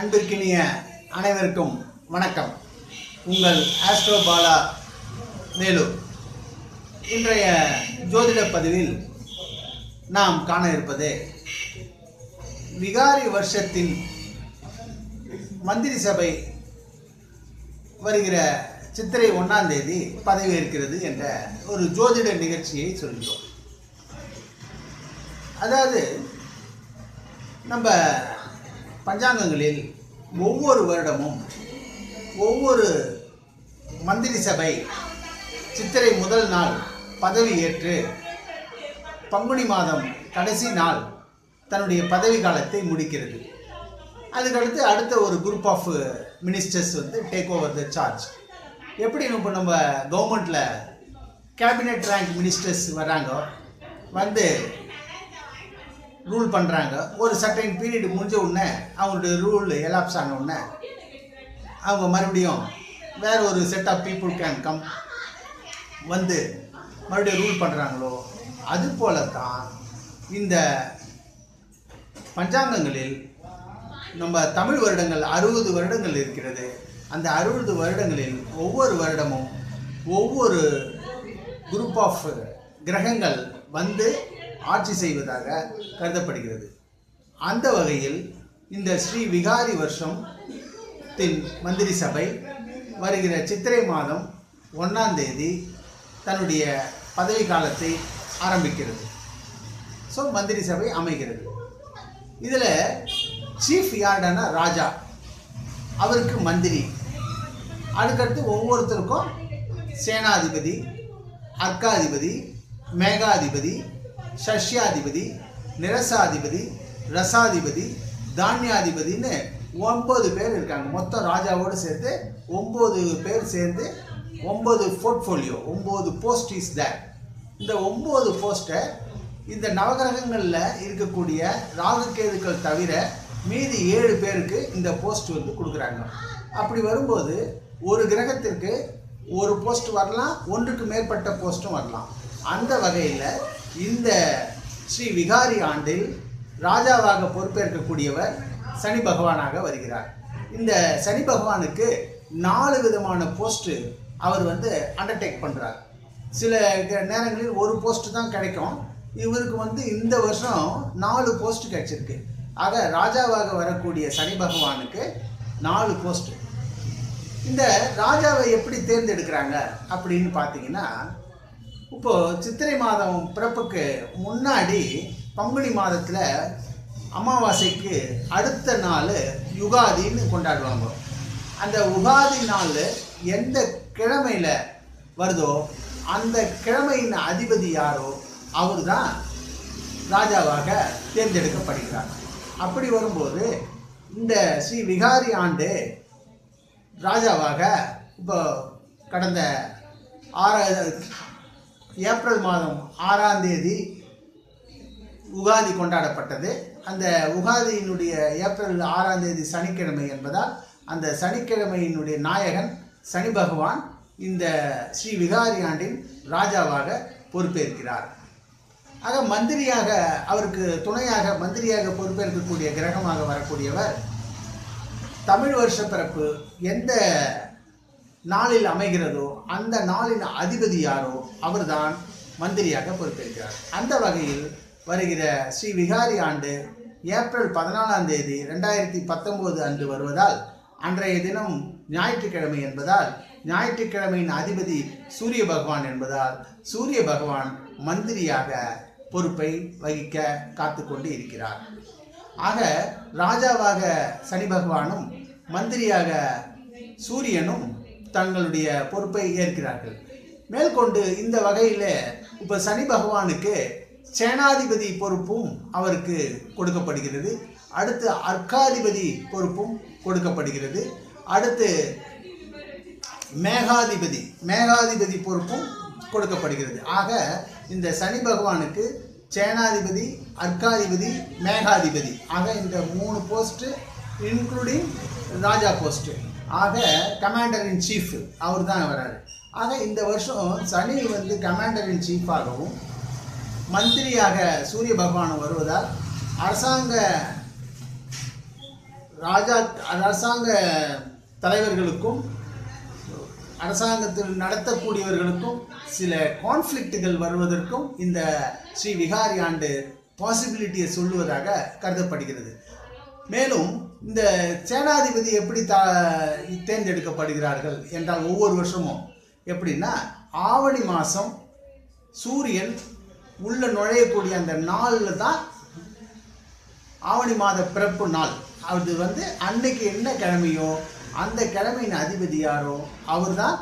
அன்பிற்கினிய அனைவருக்கும் வணக்கம். உங்கள் ஆஸ்ட்ரோ பாலா வேலூர் இன்றைய ஜோதிட பதிவில் நாம் காண இருப்பது விகாரி வருஷத்தின் மந்திரி சபை வருகிற சித்திரை ஒன்றாம் தேதி பதவியேற்கிறது என்ற ஒரு ஜோதிட நிகழ்ச்சியை சொல்கிறோம். அதாவது நம்ம பஞ்சாங்கங்களில் ஒவ்வொரு வருடமும் ஒவ்வொரு மந்திரி சபை சித்திரை முதல் நாள் பதவி ஏற்று பங்குனி மாதம் கடைசி நாள் தன்னுடைய பதவி காலத்தை முடிக்கிறது. அதுக்கடுத்து அடுத்த ஒரு குரூப் ஆஃப் மினிஸ்டர்ஸ் வந்து டேக் ஓவர் த சார்ஜ் எப்படி இப்போ நம்ம கவர்மெண்ட்டில் கேபினெட் ரேங்க் மினிஸ்டர்ஸ் வராங்க வந்து ரூல் பண்ணுறாங்க ஒரு சர்டைன் பீரியட் முடிஞ்ச உடனே அவங்களுடைய ரூல் எலாப்ஸ் ஆன உடனே அவங்க மறுபடியும் வேற ஒரு set of people can come வந்து மறுபடியும் ரூல் பண்ணுறாங்களோ அது போல தான் இந்த பஞ்சாங்கங்களில் நம்ம தமிழ் வருடங்கள் அறுபது வருடங்கள் இருக்கிறது. அந்த அறுபது வருடங்களில் ஒவ்வொரு வருடமும் ஒவ்வொரு குரூப் ஆஃப் கிரகங்கள் வந்து ஆட்சி செய்வதாக கருதப்படுகிறது. அந்த வகையில் இந்த ஸ்ரீ விகாரி வருஷம் தின் மந்திரி சபை வருகிற சித்திரை மாதம் ஒன்றாம் தேதி தன்னுடைய பதவி காலத்தை ஆரம்பிக்கிறது. ஸோ மந்திரி சபை அமைகிறது. இதில் சீஃப் யார்டான ராஜா. அவருக்கு மந்திரி. அதுக்கடுத்து ஒவ்வொருத்தருக்கும் சேனாதிபதி அர்க்காதிபதி மேகாதிபதி சஷ்யாதிபதி நிரசாதிபதி ரசாதிபதி தானியாதிபதின்னு ஒன்பது பேர் இருக்காங்க. மொத்தம் ராஜாவோடு சேர்த்து ஒம்பது பேர் சேர்ந்து ஒம்பது போர்ட்ஃபோலியோ ஒம்பது போஸ்ட் இஸ் தேர் இந்த ஒம்பது போஸ்ட்டை இந்த நவகிரகங்களில் இருக்கக்கூடிய ராகுகேதுக்கள் தவிர மீதி ஏழு பேருக்கு இந்த போஸ்ட் வந்து கொடுக்குறாங்க. அப்படி வரும்போது ஒரு கிரகத்திற்கு ஒரு போஸ்ட் வரலாம் ஒன்றுக்கு மேற்பட்ட போஸ்ட்டும் வரலாம். அந்த வகையில் இந்த ஸ்ரீ விகாரி ஆண்டில் ராஜாவாக பொறுப்பேற்கக்கூடியவர் சனி பகவானாக வருகிறார். இந்த சனி பகவானுக்கு நாலு விதமான போஸ்ட்டு அவர் வந்து அண்டர்டேக் பண்ணுறார் சில நேரங்களில் ஒரு போஸ்ட்டு தான் கிடைக்கும். இவருக்கு வந்து இந்த வருஷம் நாலு போஸ்ட் கிடைச்சிருக்கு. ஆக ராஜாவாக வரக்கூடிய சனி பகவானுக்கு நாலு போஸ்ட் இந்த ராஜாவை எப்படி தேர்ந்தெடுக்கிறாங்க அப்படின்னு பார்த்தீங்கன்னா இப்போது சித்திரை மாதம் பிறப்புக்கு முன்னாடி பங்குனி மாதத்தில் அமாவாசைக்கு அடுத்த நாள் யுகாதின்னு கொண்டாடுவாங்க. அந்த உகாதி நாள் எந்த கிழமையில் வருதோ அந்த கிழமையின் அதிபதி யாரோ அவர் தான் ராஜாவாக தேர்ந்தெடுக்கப்படுகிறார். அப்படி வரும்போது இந்த ஸ்ரீ விகாரி ஆண்டு ராஜாவாக இப்போ கடந்த ஆறாயிரம் ஏப்ரல் மாதம் ஆறாம் தேதி உகாதி கொண்டாடப்பட்டது. அந்த உகாதியினுடைய ஏப்ரல் ஆறாம் தேதி சனிக்கிழமை என்பதால் அந்த சனிக்கிழமையினுடைய நாயகன் சனி பகவான் இந்த ஸ்ரீ விகாரி ஆண்டின் ராஜாவாக பொறுப்பேற்கிறார். ஆக மந்திரியாக அவருக்கு துணையாக மந்திரியாக பொறுப்பேற்கக்கூடிய கிரகமாக வரக்கூடியவர் தமிழ் வருஷ பிறப்பு எந்த நாளில் அமைகிறதோ அந்த நாளின் அதிபதி யாரோ அவர்தான் மந்திரியாக பொறுப்பேற்கிறார். அந்த வகையில் வருகிற ஸ்ரீ விகாரி ஆண்டு ஏப்ரல் பதினாலாம் தேதி ரெண்டாயிரத்தி பத்தொம்போது அன்று வருவதால் அன்றைய தினம் ஞாயிற்றுக்கிழமை என்பதால் ஞாயிற்றுக்கிழமையின் அதிபதி சூரிய பகவான் என்பதால் சூரிய பகவான் மந்திரியாக பொறுப்பை வகிக்க காத்து கொண்டு இருக்கிறார். ஆக ராஜாவாக சனி பகவானும் மந்திரியாக சூரியனும் தங்களுடைய பொறுப்பை ஏற்கிறார்கள். மேற்கொண்டு இந்த வகையில் இப்போ சனி பகவானுக்கு சேனாதிபதி பொறுப்பும் அவருக்கு கொடுக்கப்படுகிறது. அடுத்து அர்க்காதிபதி பொறுப்பும் கொடுக்கப்படுகிறது. அடுத்து மேகாதிபதி மேகாதிபதி பொறுப்பும் கொடுக்கப்படுகிறது. ஆக இந்த சனி பகவானுக்கு சேனாதிபதி அர்க்காதிபதி மேகாதிபதி. ஆக இந்த மூணு போஸ்ட்டு இன்க்ளூடிங் ராஜா போஸ்ட்டு ஆக கமாண்டர் இன் சீஃப் அவர் தான் வராரு. ஆக இந்த வருஷம் சனி வந்து கமாண்டர் இன் சீஃபாகவும் மந்திரியாக சூரிய பகவான் வருவதால் அரசாங்க ராஜா அரசாங்க தலைவர்களுக்கும் அரசாங்கத்தில் நடத்தக்கூடியவர்களுக்கும் சில கான்ஃப்ளிக்ட்டுகள் வருவதற்கும் இந்த ஸ்ரீ விகாரி ஆண்டு பாசிபிலிட்டியை சொல்லுவதாக கருதப்படுகிறது. மேலும் இந்த சேனாதிபதி எப்படி தா தேர்ந்தெடுக்கப்படுகிறார்கள் என்றால் ஒவ்வொரு வருஷமும். எப்படின்னா ஆவணி மாதம் சூரியன் உள்ளே நுழையக்கூடிய அந்த நாளில் தான் ஆவணி மாத பிறப்பு நாள். அது வந்து அன்னைக்கு என்ன கிழமையோ அந்த கிழமையின் அதிபதி யாரோ அவர் தான்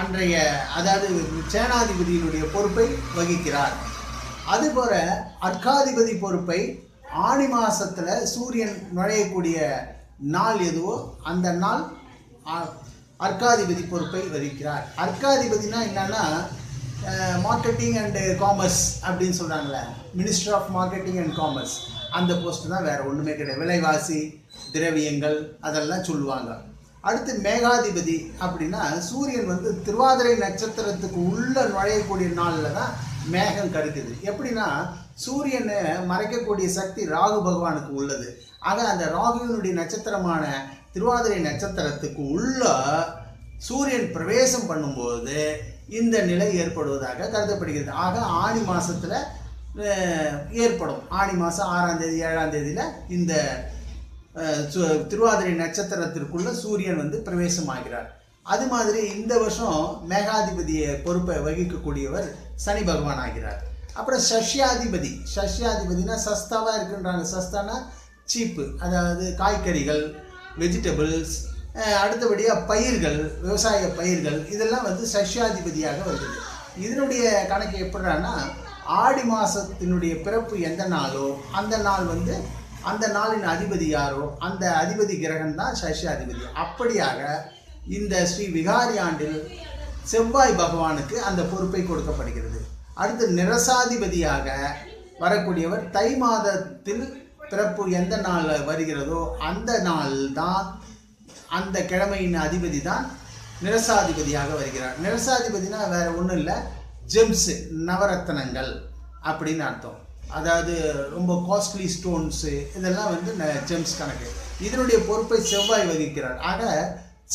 அன்றைய அதாவது சேனாதிபதியினுடைய பொறுப்பை வகிக்கிறார். அதுபோல அர்க்காதிபதி பொறுப்பை ஆணி மாதத்தில் சூரியன் நுழையக்கூடிய நாள் எதுவோ அந்த நாள் அர்க்காதிபதி பொறுப்பை வகிக்கிறார். அர்க்காதிபதினா என்னன்னா மார்க்கெட்டிங் அண்டு காமர்ஸ் அப்படின்னு சொல்கிறாங்களே minister of marketing and commerce அந்த போஸ்ட் தான் வேறு ஒன்றுமே கிடையாது. விலைவாசி திரவியங்கள் அதெல்லாம் சொல்லுவாங்க. அடுத்து மேகாதிபதி அப்படின்னா சூரியன் வந்து திருவாதிரை நட்சத்திரத்துக்கு உள்ள நுழையக்கூடிய நாளில் தான் மேகம் கருக்குது. எப்படின்னா சூரியனை மறைக்கக்கூடிய சக்தி ராகு பகவானுக்கு உள்ளது. ஆக அந்த ராகுவினுடைய நட்சத்திரமான திருவாதிரை நட்சத்திரத்துக்கு உள்ள சூரியன் பிரவேசம் பண்ணும்போது இந்த நிலை ஏற்படுவதாக கருதப்படுகிறது. ஆக ஆணி மாதத்தில் ஏற்படும். ஆணி மாதம் ஆறாம் தேதி ஏழாம் தேதியில் இந்த சு- திருவாதிரை நட்சத்திரத்திற்குள்ள சூரியன் வந்து பிரவேசம் ஆகிறார் அது மாதிரி இந்த வருஷம் மேகாதிபதியை பொறுப்பை வகிக்கக்கூடியவர் சனி பகவான் ஆகிறார். அப்புறம் சஷ்யாதிபதி. சஷ்யாதிபதினா சஸ்தாவாக இருக்குன்றாங்க. சஸ்தானா சீப்பு. அதாவது காய்கறிகள் வெஜிடபிள்ஸ் அடுத்தபடியாக பயிர்கள் விவசாய பயிர்கள் இதெல்லாம் வந்து சஷ்யாதிபதியாக வருது இதனுடைய கணக்கு எப்படின்னா ஆடி மாதத்தினுடைய பிறப்பு எந்த நாளோ அந்த நாள் வந்து அந்த நாளின் அதிபதி யாரோ அந்த அதிபதி கிரகம் தான் சஷ்யாதிபதி. அப்படியாக இந்த ஸ்ரீ விகாரி ஆண்டில் செவ்வாய் பகவானுக்கு அந்த பொறுப்பை கொடுக்கப்படுகிறது. அடுத்து நிரசாதிபதியாக வரக்கூடியவர் தை மாதத்தில் பிறப்பு எந்த நாள் வருகிறதோ அந்த நாள் தான் அந்த கிழமையின் அதிபதி தான் நிரசாதிபதியாக வருகிறார். நிரசாதிபதினா வேற ஒன்றும் இல்லை ஜெம்ஸ் நவரத்னங்கள் அப்படின்னு அர்த்தம். அதாவது ரொம்ப காஸ்ட்லி ஸ்டோன்ஸு இதெல்லாம் வந்து ஜெம்ஸ் கணக்கு. இதனுடைய பொறுப்பை செவ்வாய் வகிக்கிறார். ஆக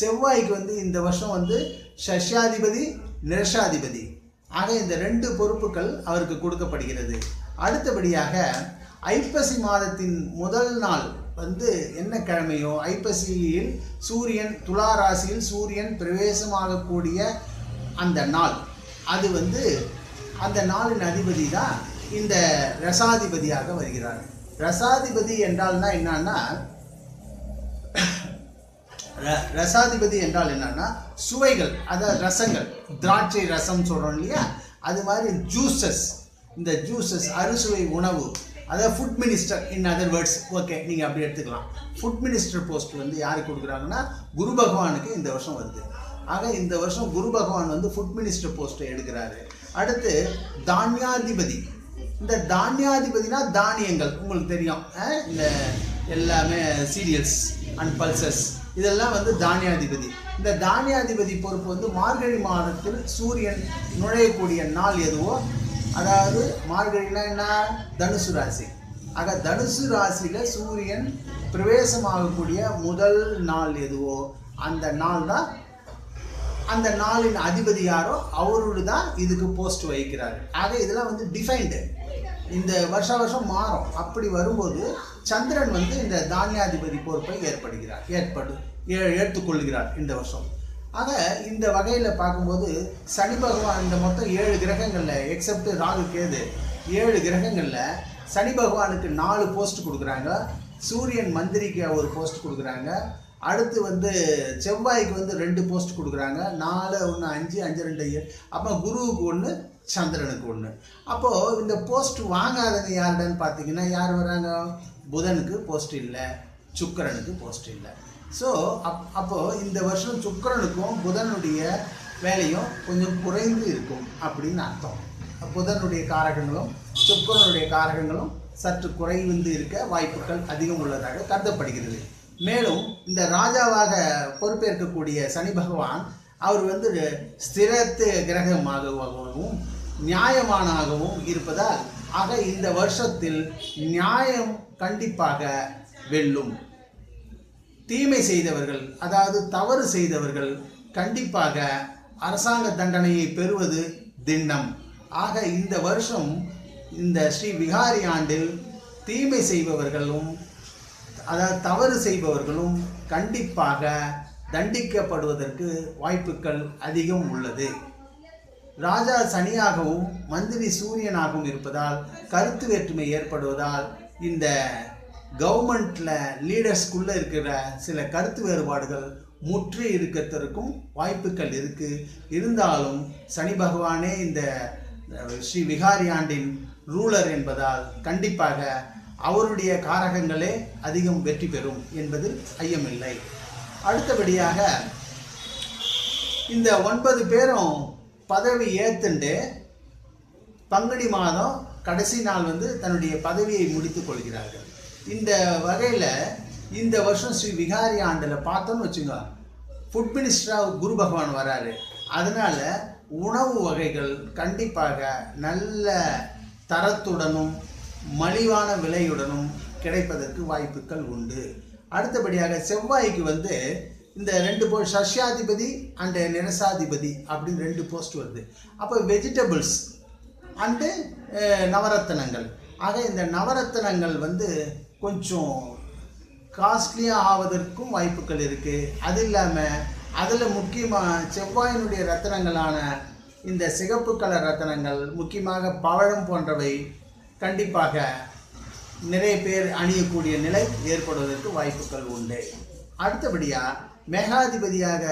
செவ்வாய்க்கு வந்து இந்த வருஷம் வந்து சஷ்யாதிபதி நிரஷாதிபதி ஆக இந்த ரெண்டு பொறுப்புகள் அவருக்கு கொடுக்கப்படுகிறது. அடுத்தபடியாக ஐப்பசி மாதத்தின் முதல் நாள் வந்து என்ன கிழமையோ? ஐப்பசியில் சூரியன் துலா ராசியில் சூரியன் பிரவேசமாகக்கூடிய அந்த நாள். அது வந்து அந்த நாளின் அதிபதி தான் இந்த ரசாதிபதியாக வருகிறார். ரசாதிபதி என்றால்னா என்னன்னா ரசாதிபதி என்றால் என்னன்னா சுவைகள் அதாவது ரசங்கள். திராட்சை ரசம் சொல்கிறோம் இல்லையா? அது மாதிரி ஜூசஸ் இந்த ஜூசஸ் அறுசுவை உணவு. அதாவது food minister in other words okay நீங்கள் அப்படி எடுத்துக்கலாம். ஃபுட் மினிஸ்டர் போஸ்ட் வந்து யாருக்கு கொடுக்குறாங்கன்னா குரு பகவானுக்கு இந்த வருஷம் வருது. ஆக இந்த வருஷம் குரு பகவான் வந்து ஃபுட் மினிஸ்டர் போஸ்ட்டை எடுக்கிறாரு. அடுத்து தானியாதிபதி. இந்த தானியாதிபதினா தானியங்கள் உங்களுக்கு தெரியும் இந்த எல்லாமே சீரியல்ஸ் அண்ட் பல்சஸ் இதெல்லாம் வந்து தானியாதிபதி. இந்த தானியாதிபதி பொறுப்பு வந்து மார்கழி மாதத்தில் சூரியன் நுழையக்கூடிய நாள் எதுவோ அதாவது மார்கழினா என்ன? தனுசு ராசி. ஆக தனுசு ராசியில் சூரியன் பிரவேசமாகக்கூடிய முதல் நாள் எதுவோ அந்த நாள் தான் அந்த நாளின் அதிபதி யாரோ அவரோடு தான் இதுக்கு போஸ்ட் வகிக்கிறார். ஆக இதெல்லாம் வந்து டிஃபைன்டு இந்த வருஷ வருஷம் மாறும். அப்படி வரும்போது சந்திரன் வந்து இந்த தானியாதிபதி பொறுப்பை ஏற்படுகிறார். ஏற்படு ஏ- ஏற்றுக்கொள்கிறார் இந்த வருஷம். ஆக இந்த வகையில் பார்க்கும்போது சனி பகவான் இந்த மொத்தம் ஏழு கிரகங்களில் எக்ஸப்ட் ராகு கேது ஏழு கிரகங்களில் சனி பகவானுக்கு நாலு போஸ்ட் கொடுக்குறாங்க. சூரியன் மந்திரிக்கு ஒரு போஸ்ட் கொடுக்குறாங்க. அடுத்து வந்து செவ்வாய்க்கு வந்து ரெண்டு போஸ்ட் கொடுக்குறாங்க. நாலு ஒன்று அஞ்சு அஞ்சு ரெண்டு ஏழு. அப்போ குருவுக்கு ஒன்று சந்திரனுக்கு ஒன்று அப்போது இந்த போஸ்ட் வாங்காதவங்க யாருடான்னு பார்த்தீங்கன்னா யார் வராங்க புதனுக்கு போஸ்ட் இல்லை. சுக்கிரனுக்கு போஸ்ட் இல்லை. ஸோ அப் அப்போது இந்த வருஷம் சுக்கிரனுக்கும் புதனுடைய வேலையும் கொஞ்சம் குறைந்து இருக்கும் அப்படின்னு அர்த்தம். புதனுடைய காரகங்களும் சுக்கிரனுடைய காரகங்களும் சற்று குறைந்து இருக்க வாய்ப்புகள் அதிகம் உள்ளதாக கருதப்படுகிறது. மேலும் இந்த ராஜாவாக பொறுப்பேற்கக்கூடிய சனி பகவான் அவர் வந்து ஸ்திரத்து கிரகமாகவும் நியாயமானாகவும் இருப்பதால் ஆக இந்த வருஷத்தில் நியாயம் கண்டிப்பாக வெல்லும். தீமை செய்தவர்கள் அதாவது தவறு செய்தவர்கள் கண்டிப்பாக அரசாங்க தண்டனையை பெறுவது திண்ணம். ஆக இந்த வருஷம் இந்த ஸ்ரீ விகாரி ஆண்டில் தீமை செய்பவர்களும் அதாவது தவறு செய்பவர்களும் கண்டிப்பாக தண்டிக்கப்படுவதற்கு வாய்ப்புகள் அதிகம் உள்ளது. ராஜா சனியாகவும் மந்திரி சூரியனாகவும் இருப்பதால் கருத்து வேற்றுமை ஏற்படுவதால் இந்த கவர்மெண்ட்ல லீடர்ஸ்குள்ள இருக்கிற சில கருத்து வேறுபாடுகள் முற்றி இருக்கிறதற்கும் வாய்ப்புகள் இருக்கு. இருந்தாலும் சனி பகவானே இந்த ஸ்ரீ விகாரி ஆண்டின் ரூலர் என்பதால் கண்டிப்பாக அவருடைய காரகங்களே அதிகம் வெற்றி பெறும் என்பதில் ஐயமில்லை. அடுத்தபடியாக இந்த ஒன்பது பேரும் பதவி ஏத்துண்டு பங்குனி மாதம் கடைசி நாள் வந்து தன்னுடைய பதவியை முடித்துக் கொள்கிறார்கள். இந்த வகையில் இந்த வருஷம் ஸ்ரீ விகாரி ஆண்டில் பார்த்தோம்னு வச்சுங்க ஃபுட் மினிஸ்டராக குரு பகவான் வராரு. அதனால் உணவு வகைகள் கண்டிப்பாக நல்ல தரத்துடனும் மலிவான விலையுடனும் கிடைப்பதற்கு வாய்ப்புகள் உண்டு. அடுத்தபடியாக செவ்வாய்க்கு வந்து இந்த ரெண்டு போ சஷ்யாதிபதி அண்டு நிரசாதிபதி அப்படின்னு ரெண்டு போஸ்ட் வருது. அப்போ வெஜிடபிள்ஸ் அண்டு நவரத்தினங்கள். ஆக இந்த நவரத்தினங்கள் வந்து கொஞ்சம் காஸ்ட்லியாக ஆவதற்கும் வாய்ப்புகள் இருக்குது அது இல்லாமல் அதில் முக்கியமாக செவ்வாயினுடைய ரத்தினங்களான இந்த சிகப்பு கலர் ரத்தினங்கள் முக்கியமாக பவழம் போன்றவை கண்டிப்பாக நிறைய பேர் அணியக்கூடிய நிலை ஏற்படுவதற்கு வாய்ப்புகள் உண்டு. அடுத்தபடியாக மேகாதிபதியாக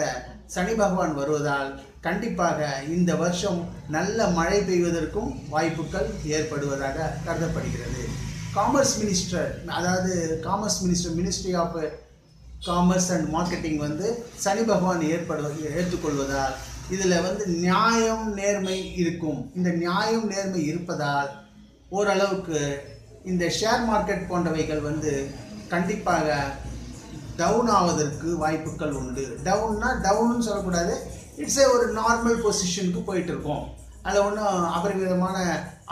சனி பகவான் வருவதால் கண்டிப்பாக இந்த வருஷம் நல்ல மழை பெய்வதற்கும் வாய்ப்புகள் ஏற்படுவதாக கருதப்படுகிறது. காமர்ஸ் மினிஸ்டர் அதாவது commerce minister ministry of commerce and marketing வந்து சனி பகவான் ஏற்படு ஏற்றுக்கொள்வதால் இதில் வந்து நியாயம் நேர்மை இருக்கும். இந்த நியாயம் நேர்மை இருப்பதால் ஓரளவுக்கு இந்த ஷேர் மார்க்கெட் போன்றவைகள் வந்து கண்டிப்பாக டவுன் ஆவதற்கு வாய்ப்புகள் உண்டு. டவுன்னா டவுன்னு சொல்லக்கூடாது. இட்ஸ் ஏ ஒரு நார்மல் பொசிஷனுக்கு போயிட்டு இருக்கோம் அதில் ஒன்றும் அபரிவிதமான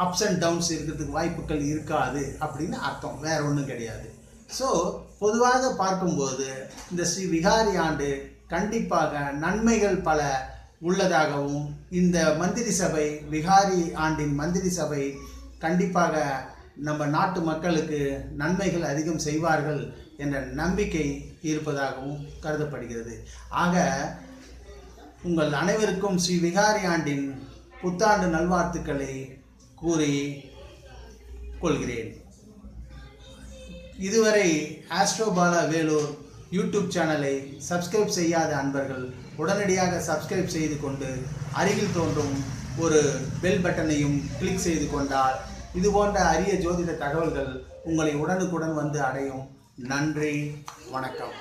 அப்ஸ் அண்ட் டவுன்ஸ் இருக்கிறதுக்கு வாய்ப்புகள் இருக்காது அப்படின்னு அர்த்தம். வேற ஒன்றும் கிடையாது. ஸோ பொதுவாக பார்க்கும்போது இந்த ஸ்ரீ விகாரி ஆண்டு கண்டிப்பாக நன்மைகள் பல உள்ளதாகவும் இந்த மந்திரி சபை விகாரி ஆண்டின் மந்திரி சபை கண்டிப்பாக நம்ம நாட்டு மக்களுக்கு நன்மைகள் அதிகம் செய்வார்கள் என்ற நம்பிக்கை இருப்பதாகவும் கருதப்படுகிறது. ஆக உங்கள் அனைவருக்கும் ஸ்ரீ விகாரி ஆண்டின் புத்தாண்டு நல்வாழ்த்துக்களை கூறி கொள்கிறேன். இதுவரை ஆஸ்ட்ரோபாலா வேலூர் யூடியூப் சேனலை சப்ஸ்கிரைப் செய்யாத அன்பர்கள் உடனடியாக சப்ஸ்கிரைப் செய்து கொண்டு அருகில் தோன்றும் ஒரு பெல் பட்டனையும் கிளிக் செய்து கொண்டால் இது போன்ற அரிய ஜோதிட தகவல்கள் உங்களை உடனுக்குடன் வந்து அடையும். நன்றி வணக்கம்.